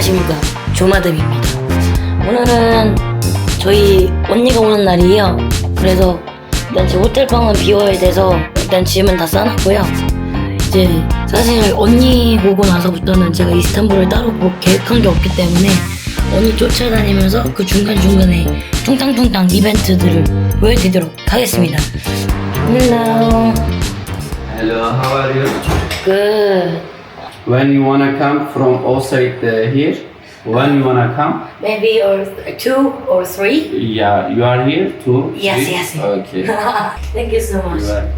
안녕하십니까 조마듭입니다. 오늘은 저희 언니가 오는 날이에요. 그래서 일단 제 호텔방은 비워야 돼서 일단 짐은 다 싸놨고요. 이제 사실 언니 보고 나서부터는 제가 이스탄불을 따로 뭐 계획한 게 없기 때문에 언니 쫓아다니면서 그 중간중간에 퉁탕퉁탕 이벤트들을 보여드리도록 하겠습니다. Hello Hello, how are you? Good When you wanna come from outside uh, here? When you wanna come? Maybe or two or three Yeah, you are here too? Yes, Three? yes. Okay. Thank you so much You are-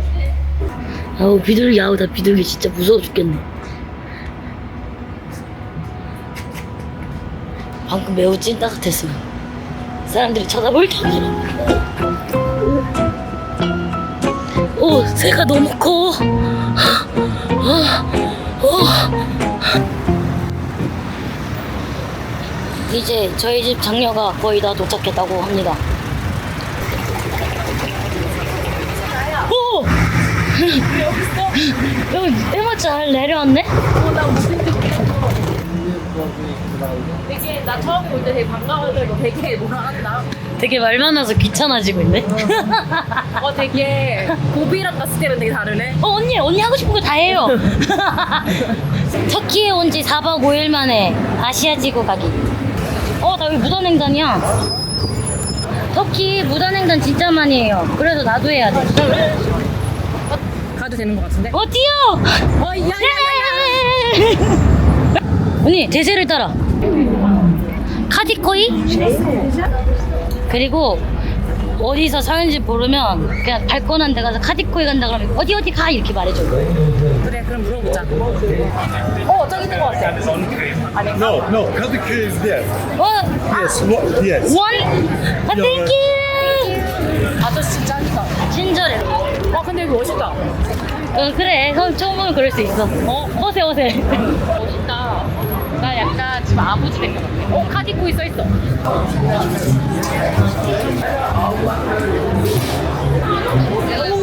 아우 비둘기 아우 나 비둘기 진짜 무서워 죽겠네 방금 매우 찐 따뜻했어요 사람들이 쳐다볼 정도로 오 새가 너무 커 아, 어. 이제 저희 집 장녀가 거의 다 도착했다고 합니다 오! 여기 때마 잘 내려왔네? 되게 나 처음 볼때 되게 반가워서 되게 뭐라 한다. 되게 말 많아서 귀찮아지고 있네. 어 되게 고비랑 갔을 때는 되게 다르네. 어, 언니, 언니 하고 싶은 거 다 해요. 터키에 온 지 4박 5일 만에 아시아 지구 가기. 어, 나 여기 무단횡단이야. 터키 무단횡단 진짜 많이 해요. 그래서 나도 해야 돼. 가도 되는 것 같은데? 어, 뛰어! 어, 야, 야, 언니, 대세를 따라. 카디코이? 그리고 어디서 사는지 모르면 그냥 발권한 데 가서 카디코이 간다 그러면 어디 어디 가 이렇게 말해줘. 그래, 그럼 물어보자. 어, 저기 있는 것 같아. No, no, Kadıköy is there. 어, Yes, what, yes. 원? 아, 땡큐! 아저씨 짱이다. 친절해. 어, 근데 여기 멋있다. 어, 그래. 처음, 처음 보면 그럴 수 있어. 어? 어세, 어세. 멋있다. 나 약간 지금 아버지 된것 같아. 어, 카디코이 써있어.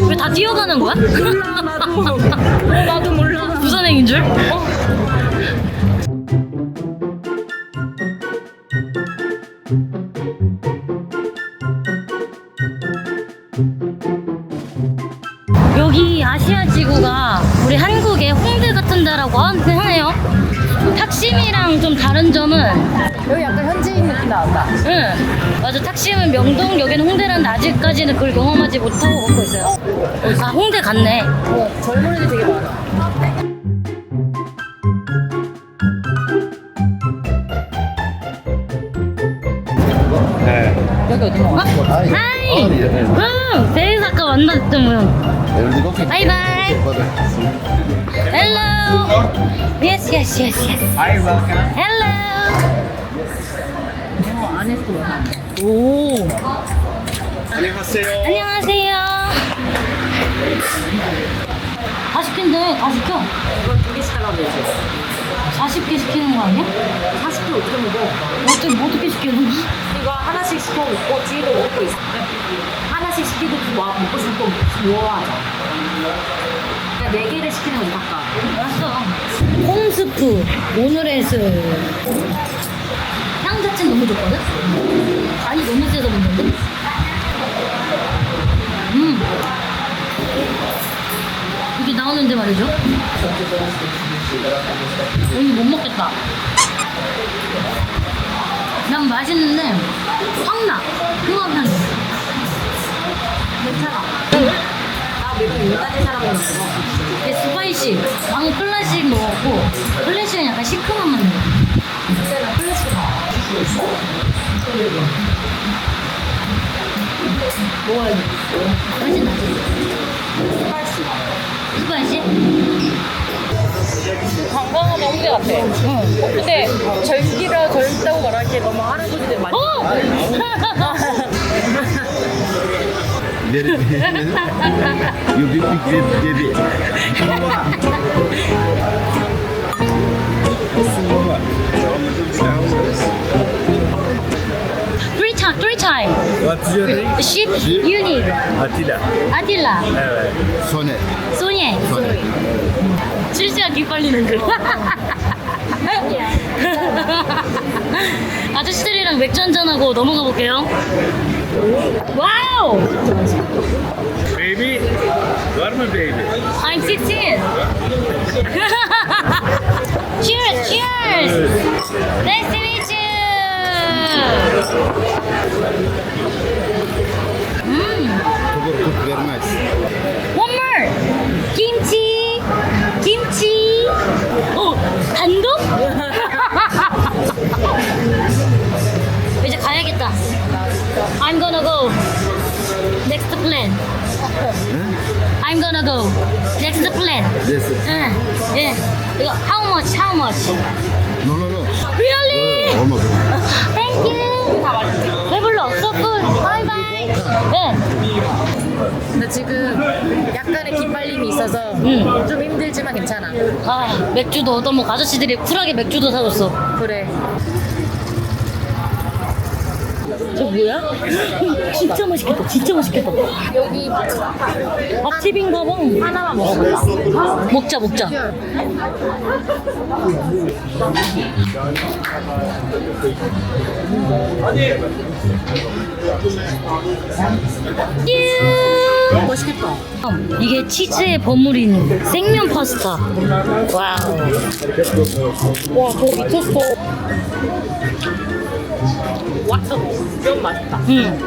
왜 다 뛰어가는 거야? 몰라, 나도. 어, 나도 몰라. 부산행인 줄? 어? 여기 아시아 지구가 우리 한국의 홍대 같은 데라고 하네요. 탁심이랑 좀 다른 점은 여기 약간 현지인 느낌 나온다. 응 맞아 탁심은 명동 여기는 홍대라는데 아직까지는 그걸 경험하지 못하고 걷고 있어요. 아 홍대 갔네. 어, 젊은 애들 되게 많아. 네. 여기 어디 먹어? 하이. 응 대리사 아까 만났던 분. 바이바이. Hello. Yes yes yes yes. Hi, welcome. Hello. 안 했어. 오. 안녕하세요. 안녕하세요. 다 시킨대. 다 시켜. 이거 두 개씩 달라고 그러지. 40개 시키는 거 아니야? 40개 어떻게 먹어? 어떻게 뭐 어떻게 시키는 거지? 이거 하나씩 시켜 먹고 뒤로 먹고 있어. 하나씩 시키고 와 먹고 싶은 거 모아하자. 그러니까 네 개를 시키는 거지 각각. 알았어. 홈스프 오늘의 술. 향 자체는 너무 좋거든? 간이 너무 세서 먹는데? 음. 이게 나오는데 말이죠? 오늘 못 먹겠다. 난 맛있는데 확 나. 흉한 향이. 괜찮아. 나 내가 인간의 사람이라고. 이게 스파이시. 방금 클래식 먹었고 클래식은 약간 시큼한 맛 나요. 그때는 클래식 먹어야 돼. 훨씬. 스파이시. 건강한 홍대 같아. 응. 근데 젊기라 젊다고 말할 게 너무 할아버지들 많이. 어! Very You big big baby. Three time, three time. What's your name? Ship Ship? unit. Atilla. 아딜라. Evet. Sone. 소녀. Sone. 실시간 귀 빨리는 그. 아저씨들이랑 맥주 한잔하고 넘어가 볼게요. 와우! Baby, var mı baby? I'm 16. Cheers, cheers. Nice to meet you. Vermez. One more. Kimchi. Kimchi. 어, 단독? 이제 가야겠다. I'm gonna go. Next plan. I'm gonna go. Next plan. This. 응. 예. 이거 how much? How much? No no no. Really? Olmadı. Thank you. 배불러. So good. Bye bye. 네. 근데 지금 약간의 기빨림이 있어서 응. 좀 힘들지만 괜찮아. 아 맥주도 얻어먹고 아저씨들이 쿨하게 맥주도 사줬어. 그래. 저 뭐야? 진짜 맛있겠다. 진짜 맛있겠다. 여기 밥집인가 봐. 하나만 먹어볼까? 먹자 먹자. 유! 맛있겠다. 이게 치즈에 버무린 생면 파스타. 와우. 와, 그거 미쳤어. 와, 좀 맛있다. 응.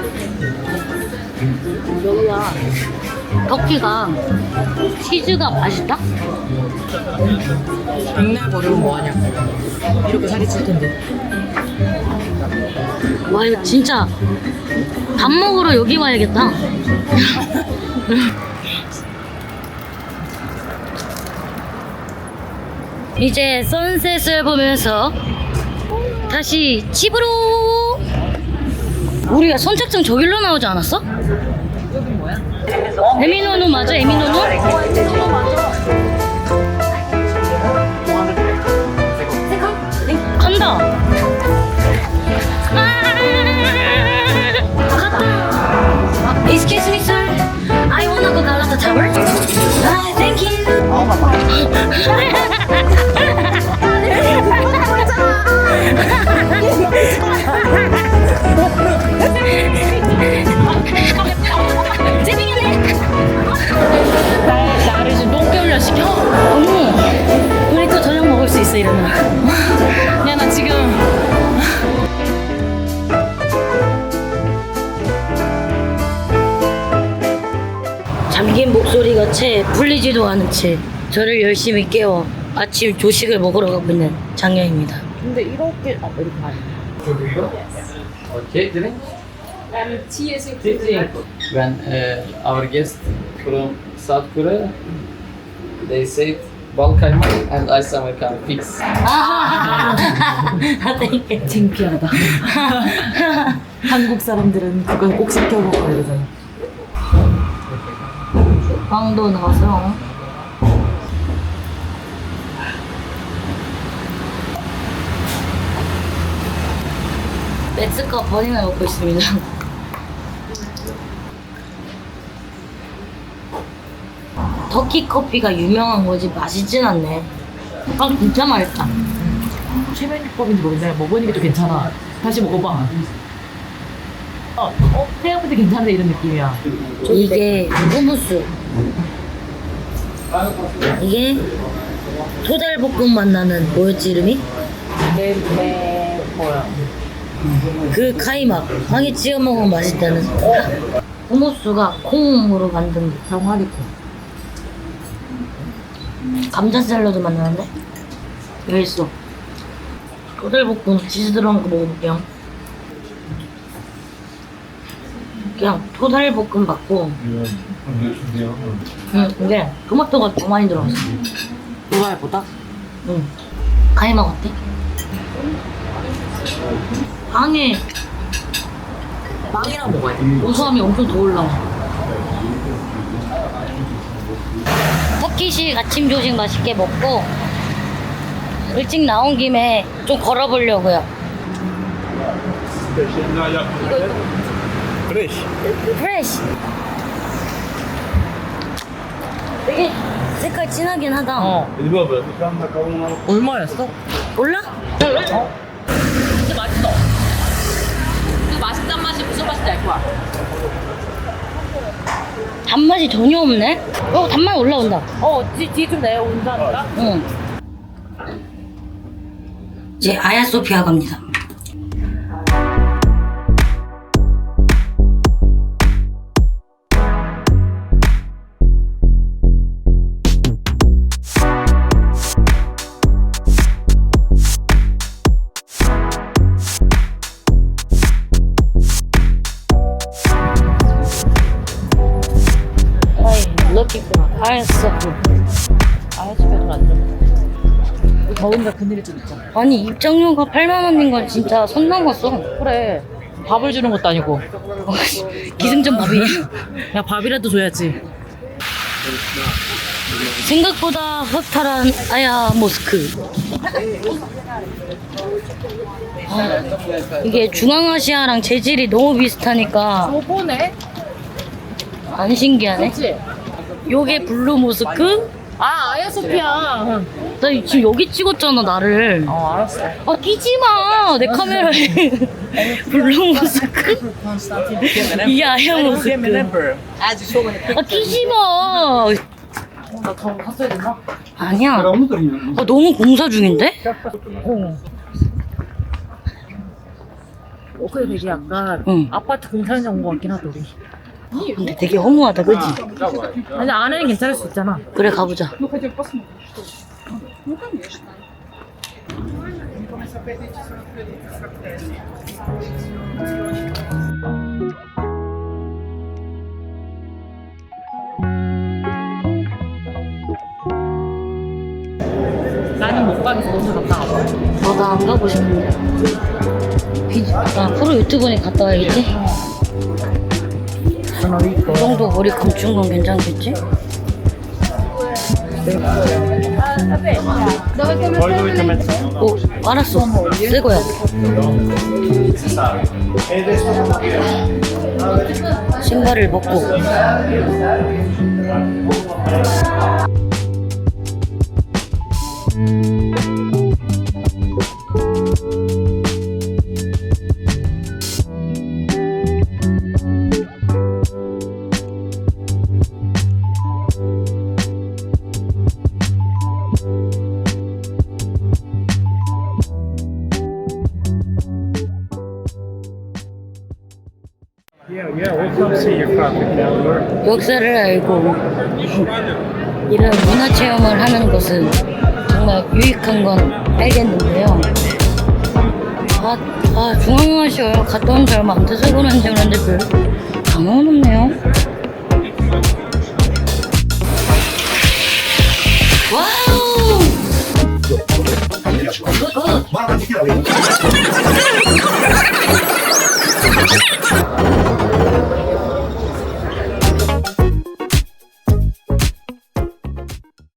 여기가 터키가 치즈가 맛있다? 백날 버리면 뭐하냐고. 이렇게 살이 찔 텐데. 와 이거 진짜 밥 먹으러 여기 와야겠다. 이제 선셋을 보면서 다시 집으로. 우리가 선착장 저길로 나오지 않았어? 여기 뭐야? 에미노누 맞아? 에미노누? 간다. 아, 갔다. Excuse me, sir. I wanna go Galata Tower. Ah, thank you. 이러면. 야, 나 지금. 잠긴 목소리가 채 풀리지도 않은 채 저를 열심히 깨워 아침 조식을 먹으러 가고 있는 장녀입니다. 근데 이렇게, 아, 이렇게 가야 Okay, drink. Tea drink. When uh, our guest from South Korea, they said Balkaymak and Aysamakam fix. 땡큐. 창피하다. 한국 사람들은 그거 꼭 시켜 먹어야 되잖아. 빵도 나와서 멕스커 버닝을 먹고 있습니다. 터키 커피가 유명한 거지 맛있진 않네. 빵 진짜 맛있다. 최면법인지 모르겠는데 먹으니까 좀 괜찮아. 다시 먹어봐. 어, 어 생각보다 괜찮은데 이런 느낌이야. 이게 후무스. 이게 토달볶음 맛 나는 뭐였지 이름이? 네, 뭐야? 그 카이막 빵에 찍어 먹으면 맛있다는 후무스가 콩으로 만든 병아리 콩. 감자 샐러드 만나는데 여기 있어 토달볶음 치즈 들어간 거 먹어볼게요 그냥 토달볶음 받고 응 근데 토마토가 더 많이 들어갔어 좋아해보다? 응 카이막 어때? 빵에 빵이랑 먹어야 돼. 고소함이 엄청 더 올라와. 터키식 아침 조식 맛있게 먹고 일찍 나온 김에 좀 걸어보려고요. Fresh. 프레시. 되게 색깔 진하긴 하다. 어. 얼마였어? 몰라? 진짜 맛있어. 그 맛있단 맛이 무슨 맛인지 알 거야. 단맛이 전혀 없네? 어, 단맛 올라온다. 어, 뒤, 뒤좀 내려온다니까? 응. 이제 아야소피아 갑니다. 더운데 그늘이 좀 있잖아. 아니 입장료가 8만 원인 건 진짜 선 넘었어. 그래. 밥을 주는 것도 아니고. 기승전 밥이야. 야, 밥이라도 줘야지. 생각보다 허탈한 아야 모스크. 아, 이게 중앙아시아랑 재질이 너무 비슷하니까 요거네? 안 신기하네. 그치? 요게 블루 모스크. 아, 아야 소피아. 나 지금 여기 찍었잖아 나를. 어, 알았어. 아 끼지 마. 내 카메라에 블루 모스크. 이게 아야 모스크. 아 끼지 마. 나 저거 샀어야 됐나? 아니야. 아, 너무 공사 중인데? 어. 어, 그래 되게 약간 응. 아파트 공사 현장 온것 같긴 하다, 우리. 근데 되게 허무하다, 그지? 아니, 안에는 괜찮을 수 있잖아. 그래, 가보자. 나는 못 가겠어, 혼자 갔다 와봐. 나도 안 가고 싶은데. 비, 나 프로 유튜브니 갔다 와야겠지? 이 정도 머리 감춘 건 괜찮겠지? 오, 알았어. 새 거야. 신발을 벗고. 역사를 알고 이런 문화 체험을 하는 것은 정말 유익한 건 알겠는데요. 아, 아 중앙아시아요. 갔다 온안 돼서 그런지 그런데 별 감흥은 없네요. 와우! 굿!